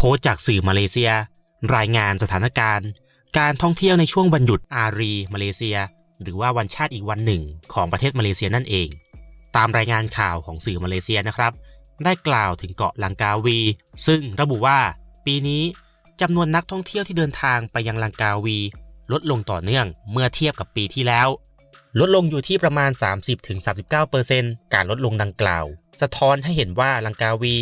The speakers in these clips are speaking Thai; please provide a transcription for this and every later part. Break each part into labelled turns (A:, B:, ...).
A: โพสต์จากสื่อมาเลเซีย รายงานสถานการณ์ การท่องเที่ยวในช่วงวันหยุดอารีมาเลเซีย หรือว่าวันชาติอีกวันหนึ่งของประเทศมาเลเซียนั่นเอง ตามรายงานข่าวของสื่อมาเลเซียนะครับ ได้กล่าวถึงเกาะลังกาวี ซึ่งระบุว่า ปีนี้จำนวนนักท่องเที่ยวที่เดินทางไปยังลังกาวี ลดลงต่อเนื่องเมื่อเทียบกับปีที่แล้ว ลดลงอยู่ที่ประมาณ 30-39%การลดลงดังกล่าว สะท้อนให้เห็นว่าลังกาวี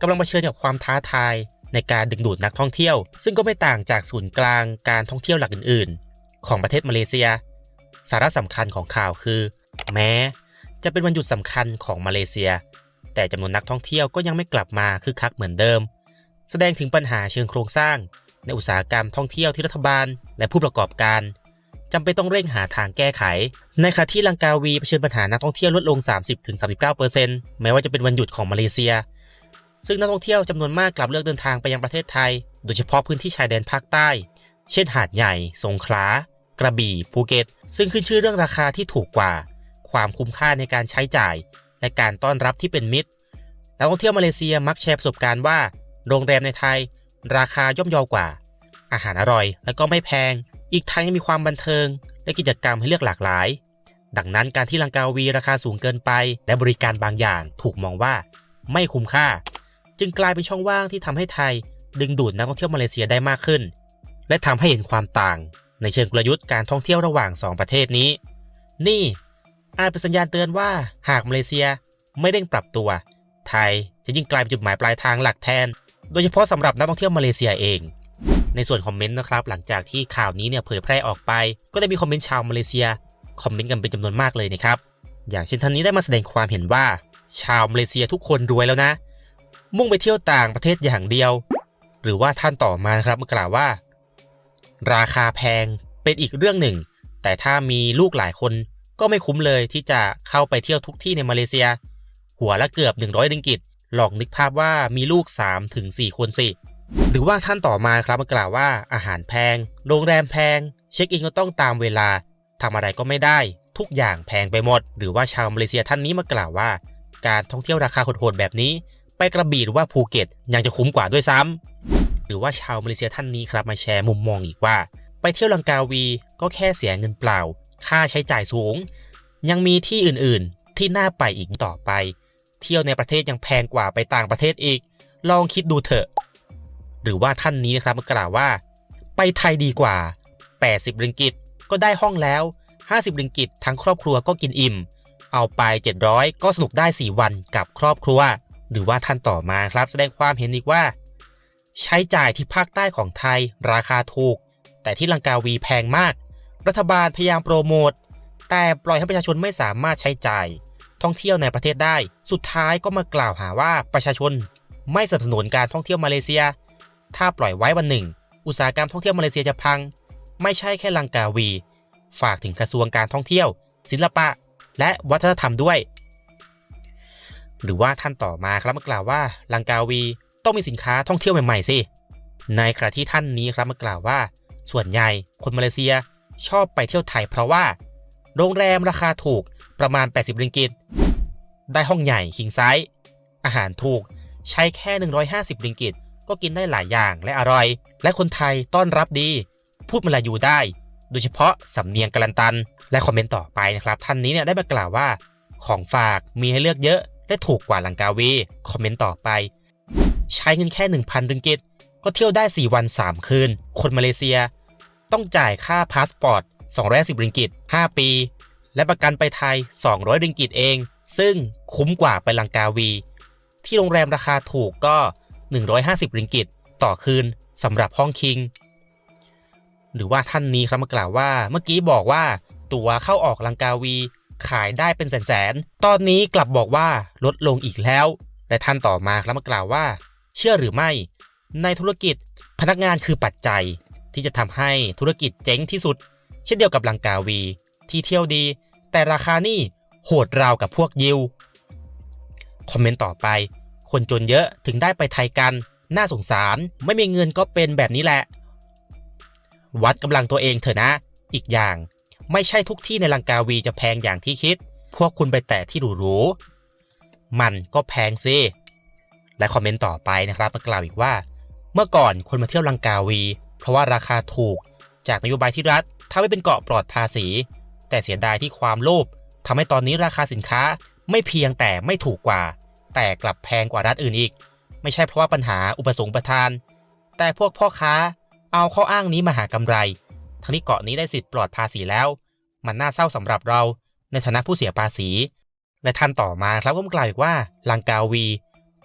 A: กำลังเผชิญกับความท้าทาย ในการดึงดูดนักท่องเที่ยว ซึ่งก็ไม่ต่างจากศูนย์กลางการท่องเที่ยวหลักอื่น ๆ ของประเทศมาเลเซีย สาระสำคัญของข่าวคือ แม้ จะเป็นวันหยุดสำคัญของมาเลเซีย แต่จำนวนนักท่องเที่ยวก็ยังไม่กลับมาคึกคักเหมือนเดิม แสดงถึงปัญหาเชิงโครงสร้าง ในอุตสาหกรรมท่องเที่ยวที่รัฐบาล และผู้ประกอบการจำเป็นต้องเร่งหาทางแก้ไข ในขณะที่ลังกาวีเผชิญปัญหานักท่องเที่ยวลดลง 30-39%แม้ว่าจะเป็นวันหยุดของมาเลเซีย ซึ่งนักท่องเที่ยวจำนวนมากกลับเลือกเดินทางไปยังประเทศไทย โดยเฉพาะพื้นที่ชายแดนภาคใต้ เช่นหาดใหญ่ สงขลา กระบี่ ภูเก็ต ซึ่งขึ้นชื่อเรื่องราคาที่ถูกกว่า ความคุ้มค่าในการใช้จ่าย และการต้อนรับที่เป็นมิตร นักท่องเที่ยวมาเลเซียมักแชร์ประสบการณ์ว่า โรงแรมในไทย ราคาย่อมเยาวกว่า อาหารอร่อย และก็ไม่แพง อีกทั้งยังมีความบันเทิง และกิจกรรมให้เลือกหลากหลาย ดังนั้นการที่ลังกาวีราคาสูงเกินไป และบริการบางอย่างถูกมองว่า ไม่คุ้มค่า จึงกลายเป็นช่องว่างที่ทำให้ไทย ดึงดูดนักท่องเที่ยวมาเลเซียได้มากขึ้น และทำให้เห็นความต่าง ในเชิงกลยุทธ์การท่องเที่ยวระหว่าง 2 ประเทศนี้ นี่อาจเป็นสัญญาณเตือนว่าหากมาเลเซียไม่เร่งปรับตัว ไทยจะยิ่งกลายเป็นจุดหมายปลายทางหลักแทน โดยเฉพาะสำหรับนักท่องเที่ยวมาเลเซียเอง ในส่วนคอมเมนต์นะครับหลังจากที่ข่าวนี้เนี่ยเผยแพร่ออกไป ก็ได้มีคอมเมนต์ชาวมาเลเซียคอมเมนต์กันเป็นจำนวนมากเลยนะครับอย่างเช่นท่านนี้ได้มาแสดงความเห็นว่า ชาวมาเลเซียทุกคนรวยแล้วนะ มุ่งไปเที่ยวต่างประเทศอย่างเดียว หรือว่าท่านต่อมาครับมากล่าวว่า ราคาแพงเป็นอีกเรื่องหนึ่ง แต่ถ้ามีลูกหลายคนก็ไม่คุ้มเลยที่จะเข้าไปเที่ยวทุกที่ในมาเลเซีย หัวละเกือบ 100ริงกิตลองนึกภาพว่ามีลูก 3-4ถึงคนสิหรือว่าท่านต่อมาครับมากล่าวว่าอาหารแพง โรงแรมแพง เช็คอินก็ต้องตามเวลาทำอะไรก็ไม่ได้ ทุกอย่างแพงไปหมด หรือว่าชาวมาเลเซียท่านนี้มากล่าวว่า การท่องเที่ยวราคาโหดๆแบบนี้ ไปกระบี่หรือว่าภูเก็ตยังจะคุ้มกว่าด้วยซ้ำหรือว่าชาวมาเลเซียท่านนี้ครับมาแชร์มุมมองอีกว่า ไปเที่ยวลังกาวีก็แค่เสียเงินเปล่า ค่าใช้จ่ายสูง ยังมีที่อื่นๆ ที่น่าไปอีกต่อไป เที่ยวในประเทศยังแพงกว่าไปต่างประเทศอีก ลองคิดดูเถอะ หรือว่าท่านนี้นะครับกล่าวว่า ไปไทยดีกว่า 80ริงกิตก็ได้ห้องแล้ว 50ริงกิตทั้งครอบครัวก็กินอิ่ม เอาไป 700 ก็สนุกได้ 4 วันกับครอบครัว หรือว่าท่านต่อมาครับแสดงความเห็นอีกว่า ใช้จ่ายที่ภาคใต้ของไทยราคาถูก แต่ที่ลังกาวีแพงมาก รัฐบาลพยายามโปรโมทแต่ปล่อยให้ประชาชนไม่สามารถใช้จ่าย ท่องเที่ยวในประเทศได้ สุดท้ายก็มากล่าวหาว่าประชาชนไม่สนับสนุนการท่องเที่ยวมาเลเซีย ถ้าปล่อยไว้วันหนึ่ง อุตสาหกรรมท่องเที่ยวมาเลเซียจะพัง ไม่ใช่แค่ลังกาวี ฝากถึงกระทรวงการท่องเที่ยว ศิลปะ และวัฒนธรรมด้วย หรือว่าท่านต่อมาครับมากล่าวว่าลังกาวีต้องมีสินค้าท่องเที่ยวใหม่ๆสิในขณะที่ท่านนี้ครับมากล่าวว่า ส่วนใหญ่คนมาเลเซียชอบไปเที่ยวไทยเพราะว่า โรงแรมราคาถูกประมาณ 80 ริงกิต ได้ห้องใหญ่คิงไซส์อาหารถูกใช้แค่ 150 ริงกิต ก็กินได้หลายอย่างและอร่อย และคนไทยต้อนรับดี พูดมาลายูได้ โดยเฉพาะสำเนียงกาลันตัน และคอมเมนต์ต่อไปนะครับ ท่านนี้เนี่ยได้มากล่าวว่า ของฝากมีให้เลือกเยอะ และถูกกว่าลังกาวีคอมเมนต์ต่อไป ใช้เงินแค่ 1,000ริงกิตก็เที่ยวได้ 4 วัน 3 คืน คนมาเลเซีย ต้องจ่ายค่าพาสปอร์ต210ริงกิต 5 ปี และประกันไปไทย 200 ริงกิตเอง ซึ่งคุ้มกว่าไปลังกาวี ที่โรงแรมราคาถูกก็ 150ริงกิต ต่อคืนสำหรับห้องคิง หรือว่าท่านนี้ครับมากล่าวว่า เมื่อกี้บอกว่าตั๋วเข้าออกลังกาวี ขายได้เป็นแสนๆ ตอนนี้กลับบอกว่าลดลงอีกแล้ว และท่านต่อมาครับมากล่าวว่า เชื่อหรือไม่ ในธุรกิจพนักงานคือปัจจัย ที่จะทำให้ธุรกิจเจ๊งที่สุด เช่นเดียวกับลังกาวี ที่เที่ยวดี แต่ราคานี่โหดราวกับพวกยิวคอมเมนต์ต่อไป คนจนเยอะถึงได้ไปไทยกัน น่าสงสาร ไม่มีเงินก็เป็นแบบนี้แหละ วัดกำลังตัวเองเถอะนะ อีกอย่าง ไม่ใช่ทุกที่ในลังกาวีจะแพงอย่างที่คิด พวกคุณไปแต่ที่หรูๆ มันก็แพงสิ และคอมเมนต์ต่อไปนะครับมากล่าวอีกว่า เมื่อก่อนคนมาเที่ยวลังกาวี เพราะว่าราคาถูก จากนโยบายที่รัฐทำให้เป็นเกาะปลอดภาษี แต่เสียดายที่ความโลภทำให้ตอนนี้ราคาสินค้าไม่เพียงแต่ไม่ถูกกว่า แต่กลับแพงกว่ารัฐอื่นอีก ไม่ใช่เพราะว่าปัญหาอุปสงค์ประทาน แต่พวกพ่อค้าเอาข้ออ้างนี้มาหากำไร ทั้งที่เกาะนี้ได้สิทธิ์ปลอดภาษีแล้ว มันน่าเศร้าสำหรับเราในฐานะผู้เสียภาษี และท่านต่อมาครับก็กล่าวอีกว่าลังกาวี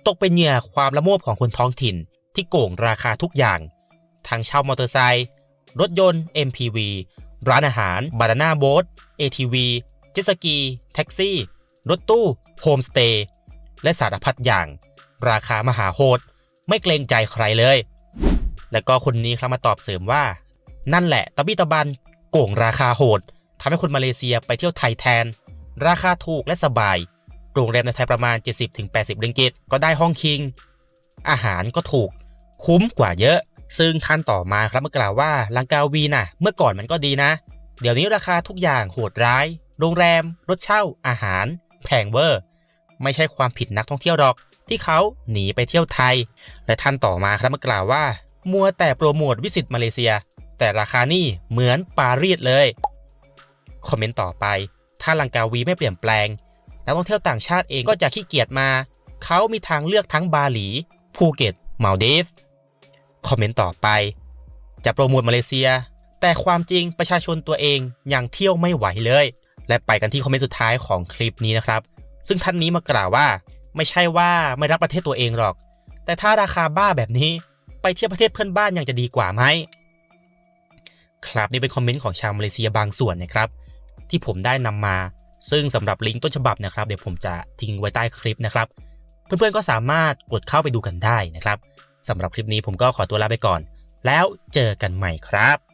A: ตกเป็นเหยื่อความละโมบของคนท้องถิ่นที่โกงราคาทุกอย่าง ทั้งเช่ามอเตอร์ไซค์รถยนต์ MPV ร้านอาหาร บานาน่าโบ๊ท ATV เจ็ตสกี แท็กซี่ รถตู้ โฮมสเตย์ และสารพัดอย่าง ราคามหาโหด ไม่เกรงใจใครเลย แล้วก็คนนี้ครับมาตอบเสริมว่า นั่นแหละตะบี้ตะบันโก่งราคาโหดทำให้คนมาเลเซียไปเที่ยวไทยแทน ราคาถูกและสบาย โรงแรมในไทยประมาณ 70-80ริงกิตก็ได้ห้องคิง อาหารก็ถูก คุ้มกว่าเยอะ ซึ่งท่านต่อมาครับเมากล่าวว่าลังกาวีน่ะ เมื่อก่อนมันก็ดีนะ เดี๋ยวนี้ราคาทุกอย่างโหดร้าย โรงแรม รถเช่า อาหาร แพงเวอร์ ไม่ใช่ความผิดนักท่องเที่ยวหรอก ที่เขาหนีไปเที่ยวไทย และท่านต่อมาครับเมากล่าวว่า มัวแต่โปรโมทวิสิตมาเลเซีย แต่ราคานี่เหมือนปารีสเลย คอมเมนต์ต่อไป ถ้าลังกาวีไม่เปลี่ยนแปลง นักท่องเที่ยวต่างชาติเองก็จะขี้เกียจมา เขามีทางเลือกทั้งบาหลี ภูเก็ตมาลดีฟคอมเมนต์ต่อไป จะโปรโมทมาเลเซีย แต่ความจริงประชาชนตัวเองยังเที่ยวไม่ไหวเลย และไปกันที่คอมเมนต์สุดท้ายของคลิปนี้นะครับ ซึ่งท่านนี้มากล่าวว่า ไม่ใช่ว่าไม่รักประเทศตัวเองหรอก แต่ถ้าราคาบ้าแบบนี้ไปเที่ยวประเทศเพื่อนบ้านยังจะดีกว่าไหม ครับนี่เป็นคอมเมนต์ของชาวมาเลเซียบางส่วนนะครับ ที่ผมได้นำมา ซึ่งสำหรับลิงก์ต้นฉบับนะครับเดี๋ยวผมจะทิ้งไว้ใต้คลิปนะครับ เพื่อนๆก็สามารถกดเข้าไปดูกันได้นะครับสำหรับคลิปนี้ผมก็ขอตัวลาไปก่อน แล้วเจอกันใหม่ครับ